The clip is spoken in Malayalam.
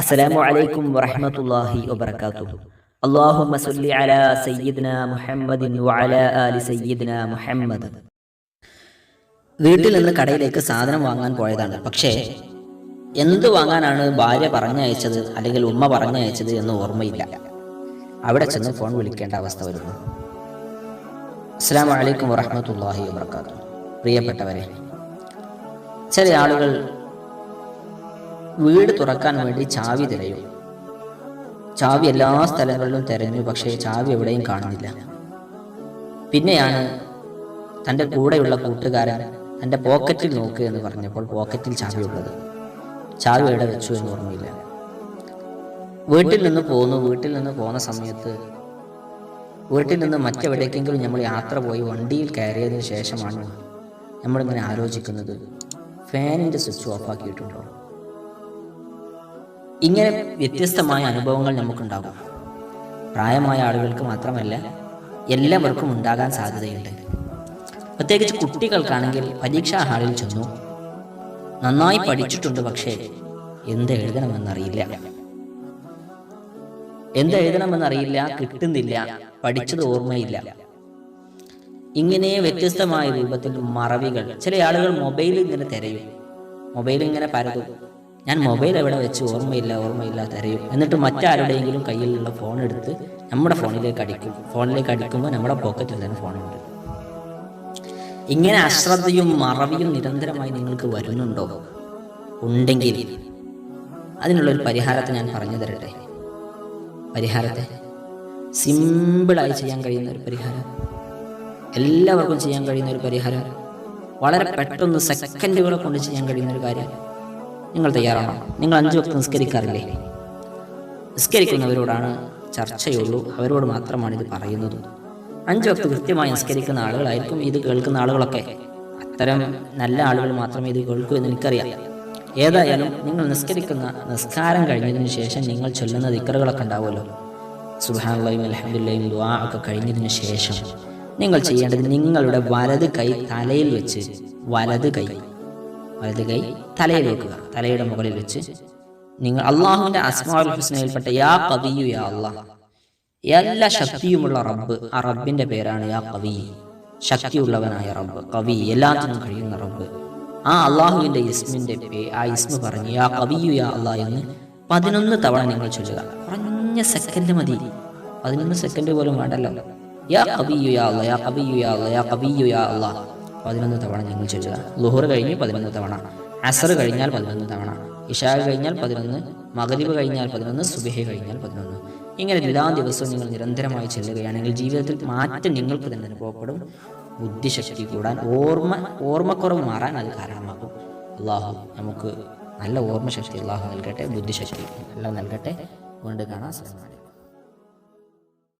അസ്സലാമു അലൈക്കും വറഹ്മത്തുള്ളാഹി വബറകാതുഹു. അല്ലാഹുമ്മ സല്ലി അലാ സയ്യിദ്നാ മുഹമ്മദിൻ വഅലാ ആലി സയ്യിദ്നാ മുഹമ്മദ്. വീട്ടിൽ നിന്ന് കടയിലേക്ക് സാധനം വാങ്ങാൻ പോയതാണ്. പക്ഷേ എന്ത് വാങ്ങാനാണ് ഭാര്യ പറഞ്ഞയച്ചത് അല്ലെങ്കിൽ ഉമ്മ പറഞ്ഞയച്ചത് എന്ന് ഓർമ്മയില്ല. അവിടെ ചെന്ന് ഫോൺ വിളിക്കേണ്ട അവസ്ഥ വരുന്നു. അസ്സലാമു അലൈക്കും വറഹ്മത്തുള്ളാഹി വബറകാതുഹു. പ്രിയപ്പെട്ടവരെ ചില ആളുകൾ വീട് തുറക്കാൻ വേണ്ടി ചാവി തിരയും. ചാവി എല്ലാ സ്ഥലങ്ങളിലും തിരഞ്ഞു പക്ഷേ ചാവി എവിടെയും കാണുന്നില്ല. പിന്നെയാണ് തന്റെ കൂടെയുള്ള കൂട്ടുകാരൻ തന്റെ പോക്കറ്റിൽ നോക്കുക എന്ന് പറഞ്ഞപ്പോൾ പോക്കറ്റിൽ ചാവി ഉള്ളത് ചാവി എവിടെ വെച്ചു എന്ന് ഓർമ്മയില്ല. വീട്ടിൽ നിന്ന് പോന്നു. വീട്ടിൽ നിന്ന് പോകുന്ന സമയത്ത് വീട്ടിൽ നിന്ന് മറ്റെവിടേക്കെങ്കിലും നമ്മൾ യാത്ര പോയി വണ്ടിയിൽ കയറിയതിന് ശേഷമാണ് നമ്മളിങ്ങനെ ആലോചിക്കുന്നത്. ഫാനിന്റെ സ്വിച്ച് ഓഫ് ആക്കിയിട്ടുണ്ടോ? ഇങ്ങനെ വ്യത്യസ്തമായ അനുഭവങ്ങൾ നമുക്കുണ്ടാകും. പ്രായമായ ആളുകൾക്ക് മാത്രമല്ല എല്ലാവർക്കും ഉണ്ടാകാൻ സാധ്യതയുണ്ട്. പ്രത്യേകിച്ച് കുട്ടികൾക്കാണെങ്കിൽ പരീക്ഷാ ഹാളിൽ ചെന്നു നന്നായി പഠിച്ചിട്ടുണ്ട് പക്ഷേ എന്ത് എഴുതണമെന്നറിയില്ല. എന്ത് എഴുതണമെന്നറിയില്ല കിട്ടുന്നില്ല പഠിച്ചത് ഓർമ്മയില്ല. ഇങ്ങനെ വ്യത്യസ്തമായ രൂപത്തിൽ മറവികൾ ചില ആളുകൾ മൊബൈൽ ഇങ്ങനെ തിരയും. മൊബൈൽ ഇങ്ങനെ പരതും. ഞാൻ മൊബൈൽ എവിടെ വെച്ച് ഓർമ്മയില്ല ഓർമ്മയില്ല തരയും എന്നിട്ട് മറ്റാരുടെയെങ്കിലും കയ്യിലുള്ള ഫോൺ എടുത്ത് നമ്മുടെ ഫോണിലേക്ക് അടിക്കും. ഫോണിലേക്ക് അടിക്കുമ്പോൾ നമ്മുടെ പോക്കറ്റിൽ തന്നെ ഫോണുണ്ട് ഇങ്ങനെ അശ്രദ്ധയും മറവിയും നിരന്തരമായി നിങ്ങൾക്ക് വരുന്നുണ്ടോ? ഉണ്ടെങ്കിൽ അതിനുള്ളൊരു പരിഹാരത്തെ ഞാൻ പറഞ്ഞു തരട്ടെ. പരിഹാരത്തെ? സിമ്പിളായി ചെയ്യാൻ കഴിയുന്ന ഒരു പരിഹാരം. എല്ലാവർക്കും ചെയ്യാൻ കഴിയുന്ന ഒരു പരിഹാരം. വളരെ പെട്ടെന്ന് സെക്കൻഡുകളെ കൊണ്ട് ചെയ്യാൻ കഴിയുന്ന ഒരു കാര്യം. നിങ്ങൾ തയ്യാറാണോ? നിങ്ങൾ അഞ്ചു വക്ത നിസ്കരിക്കാറില്ലേ? നിസ്കരിക്കുന്നവരോടാണ് ചർച്ചയുള്ളൂ. അവരോട് മാത്രമാണ് ഇത് പറയുന്നത്. അഞ്ചു വക്ത കൃത്യമായി നിസ്കരിക്കുന്ന ആളുകളായിരിക്കും ഇത് കേൾക്കുന്ന ആളുകളൊക്കെ. അത്തരം നല്ല ആളുകൾ മാത്രമേ ഇത് കേൾക്കൂ എന്ന് എനിക്കറിയാം. ഏതായാലും നിങ്ങൾ നിസ്കരിക്കുന്ന നിസ്കാരം കഴിഞ്ഞതിന് ശേഷം നിങ്ങൾ ചൊല്ലുന്ന ദിക്കറുകളൊക്കെ ഉണ്ടാവുമല്ലോ. സുബാനുള്ളയും അലഹമുല്ലയും ദുവാ ഒക്കെ കഴിഞ്ഞതിന് ശേഷം നിങ്ങൾ ചെയ്യേണ്ടത് നിങ്ങളുടെ വലത് കൈ തലയിൽ വെച്ച് വലത് കൈ. വലത് കൈ തലയിൽ വെക്കുക തലയുടെ മുകളിൽ വെച്ച് നിങ്ങൾ അള്ളാഹുവിന്റെ അസ്മാൽ ഹുസ്നയിൽപ്പെട്ട യാ കവിയു യാ അള്ളാഹ്. എല്ലാ ശക്തിയുമുള്ള റബ്ബ് ആ റബ്ബിന്റെ പേരാണ് യാ കവി ശക്തിയുള്ളവനായ റബ്ബ് കവി എല്ലാത്തിനും കഴിയുന്ന റബ്ബ്. ആ അള്ളാഹുവിന്റെ ഇസ്മിന്റെ പേ ആ ഇസ്മു പറഞ്ഞു യാ കവിയു യാ അള്ളാഹ് എന്ന് പതിനൊന്ന് തവണ നിങ്ങൾ ചൊല്ലുക. കുറഞ്ഞ സെക്കൻഡ് മതി. പതിനൊന്ന് സെക്കൻഡ് പോലും വേണ്ടല്ലോ. യാ കവിയു യാ അള്ളാഹ് യാ കവിയു യാ അള്ളാഹ് യാ കവിയു യാ അള്ളാഹ്. പതിനൊന്ന് തവണ ഞങ്ങൾ ചൊല്ലുക ലുഹർ കഴിഞ്ഞ് പതിനൊന്ന് തവണ. അസർ കഴിഞ്ഞാൽ പതിനൊന്ന് തവണ. ഇഷാ കഴിഞ്ഞാൽ പതിനൊന്ന് മകരീബ് കഴിഞ്ഞാൽ പതിനൊന്ന് സുബഹി കഴിഞ്ഞാൽ പതിനൊന്ന്. ഇങ്ങനെ എല്ലാ ദിവസവും നിങ്ങൾ നിരന്തരമായി ചെല്ലുകയാണെങ്കിൽ ജീവിതത്തിൽ മാറ്റം നിങ്ങൾക്ക് തന്നെ അനുഭവപ്പെടും. ബുദ്ധിശക്തി കൂടാൻ ഓർമ്മ ഓർമ്മക്കുറവ് മാറാൻ അത് കാരണമാകും. അള്ളാഹു നമുക്ക് നല്ല ഓർമ്മശക്തി അള്ളാഹു നൽകട്ടെ ബുദ്ധിശക്തി എല്ലാം നൽകട്ടെ. കൊണ്ട് കാണാൻ ശ്രമം